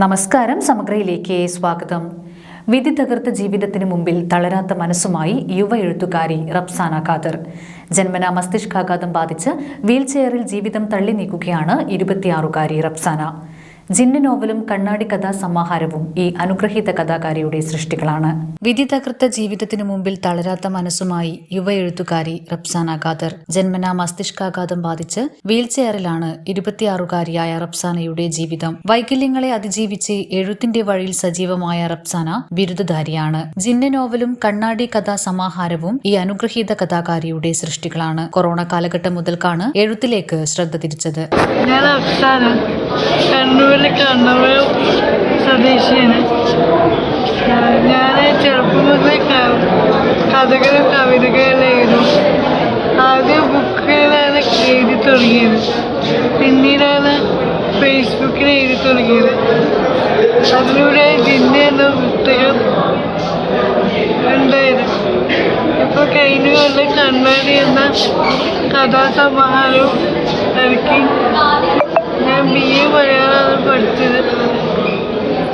നമസ്കാരം സമഗ്രയിലേക്ക് സ്വാഗതം. വിധി തകർത്ത ജീവിതത്തിന് മുമ്പിൽ തളരാത്ത മനസ്സുമായി യുവ എഴുത്തുകാരി റബ്സാന ഖാദർ. ജന്മന മസ്തിഷ്കാഘാതം ബാധിച്ച് വീൽചെയറിൽ ജീവിതം തള്ളി നീക്കുകയാണ് ഇരുപത്തിയാറുകാരി റബ്സാന. ജിന്ന് നോവലും കണ്ണാടി കഥാ സമാഹാരവും ഈ അനുഗ്രഹീത കഥാകാരിയുടെ സൃഷ്ടികളാണ്. വിധി തകർത്ത ജീവിതത്തിനു മുമ്പിൽ തളരാത്ത മനസ്സുമായി യുവ എഴുത്തുകാരി റബ്സാന ഖാദർ ജന്മനാ മസ്തിഷ്കാഘാതം ബാധിച്ച് വീൽചെയറിലാണ് ഇരുപത്തിയാറുകാരിയായ റബ്സാനയുടെ ജീവിതം. വൈകല്യങ്ങളെ അതിജീവിച്ച് എഴുത്തിന്റെ വഴിയിൽ സജീവമായ റബ്സാന ബിരുദധാരിയാണ്. ജിന്ന നോവലും കണ്ണാടി കഥാ സമാഹാരവും ഈ അനുഗ്രഹീത കഥാകാരിയുടെ സൃഷ്ടികളാണ്. കൊറോണ കാലഘട്ടം മുതൽക്കാണ് എഴുത്തിലേക്ക് ശ്രദ്ധ തിരിച്ചത്. കണ്ണൂരിലെ കണ്ണൂർ സ്വദേശിയാണ് ഞാൻ ചെറുപ്പം മുതലേ കഥകളും കവിതകളും എഴുതും. ആദ്യം ബുക്കുകളാണ് എഴുതി തുടങ്ങിയത്. പിന്നീടാണ് ഫേസ്ബുക്കിൽ എഴുതി തുടങ്ങിയത്. അതിലൂടെ ജിന്ന എന്ന പുസ്തകം ഉണ്ടായത്. ഇപ്പോൾ കഴിഞ്ഞ കൊല്ലം കണ്ണാടി എന്ന കഥാസമാഹാരവും ഇറക്കി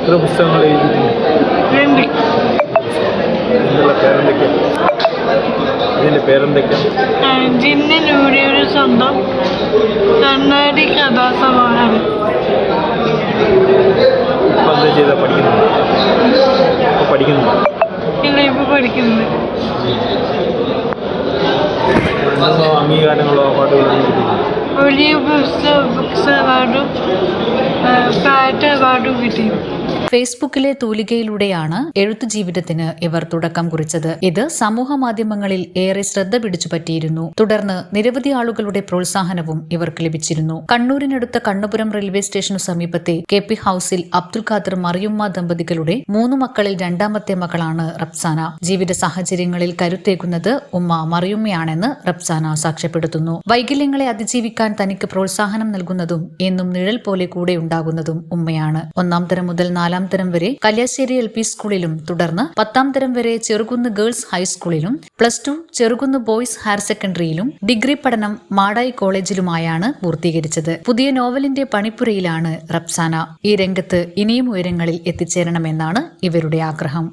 എത്ര പുസ്തകങ്ങൾ എഴുതിയിട്ടുണ്ട്? രണ്ട്. ഇതിന്റെ പേരെന്തൊക്കെയാണ് ഇതിന്റെ പേരെന്തൊക്കെയാണ് ജിന്ന നൂരിയുടെ സ്വന്തം കണ്ണാടി കഥാസമാഹാരം ഇപ്പം എന്താ ചെയ്താൽ പഠിക്കുന്നുണ്ട് ഇപ്പോൾ പഠിക്കുന്നുണ്ട് ഇല്ല ഇപ്പോൾ പഠിക്കുന്നത് എന്തോ അംഗീകാരങ്ങളോ പാട്ടുകളോ വലിയ പുസ്തക ബുക്സ് അവാർഡും പാറ്റ് അവാർഡും കിട്ടി. ഫേസ്ബുക്കിലെ തൂലികയിലൂടെയാണ് എഴുത്തു ജീവിതത്തിന് ഇവർ തുടക്കം കുറിച്ചത്. ഇത് സമൂഹ മാധ്യമങ്ങളിൽ ഏറെ ശ്രദ്ധ പിടിച്ചു പറ്റിയിരുന്നു തുടർന്ന് നിരവധി ആളുകളുടെ പ്രോത്സാഹനവും ഇവർക്ക് ലഭിച്ചിരുന്നു. കണ്ണൂരിനടുത്ത കണ്ണപുരം റെയിൽവേ സ്റ്റേഷനു സമീപത്തെ കെ പി ഹൌസിൽ അബ്ദുൽ ഖാദർ മറിയുമ്മ ദമ്പതികളുടെ മൂന്ന് മക്കളിൽ രണ്ടാമത്തെ മകളാണ് റബ്സാന. ജീവിത സാഹചര്യങ്ങളിൽ കരുത്തേക്കുന്നത് ഉമ്മ മറിയുമ്മയാണെന്ന് റബ്സാന സാക്ഷ്യപ്പെടുത്തുന്നു. വൈകല്യങ്ങളെ അതിജീവിക്കാൻ തനിക്ക് പ്രോത്സാഹനം നൽകുന്നതും എന്നും നിഴൽ പോലെ കൂടെ ഉണ്ടാകുന്നതും ഉമ്മയാണ്. ഒന്നാം തരം മുതൽ നാലാം തരം വരെ കല്യാശ്ശേരി എൽ പി സ്കൂളിലും തുടർന്ന് പത്താം തരം വരെ Cherukunnu girls ഹൈസ്കൂളിലും plus two Cherukunnu boys higher സെക്കൻഡറിയിലും degree പഠനം മാടായി കോളേജിലുമായാണ് പൂർത്തീകരിച്ചത്. പുതിയ നോവലിന്റെ പണിപ്പുരയിലാണ് റബ്സാന. ഈ രംഗത്ത് ഇനിയും ഉയരങ്ങളിൽ എത്തിച്ചേരണമെന്നാണ് ഇവരുടെ ആഗ്രഹം.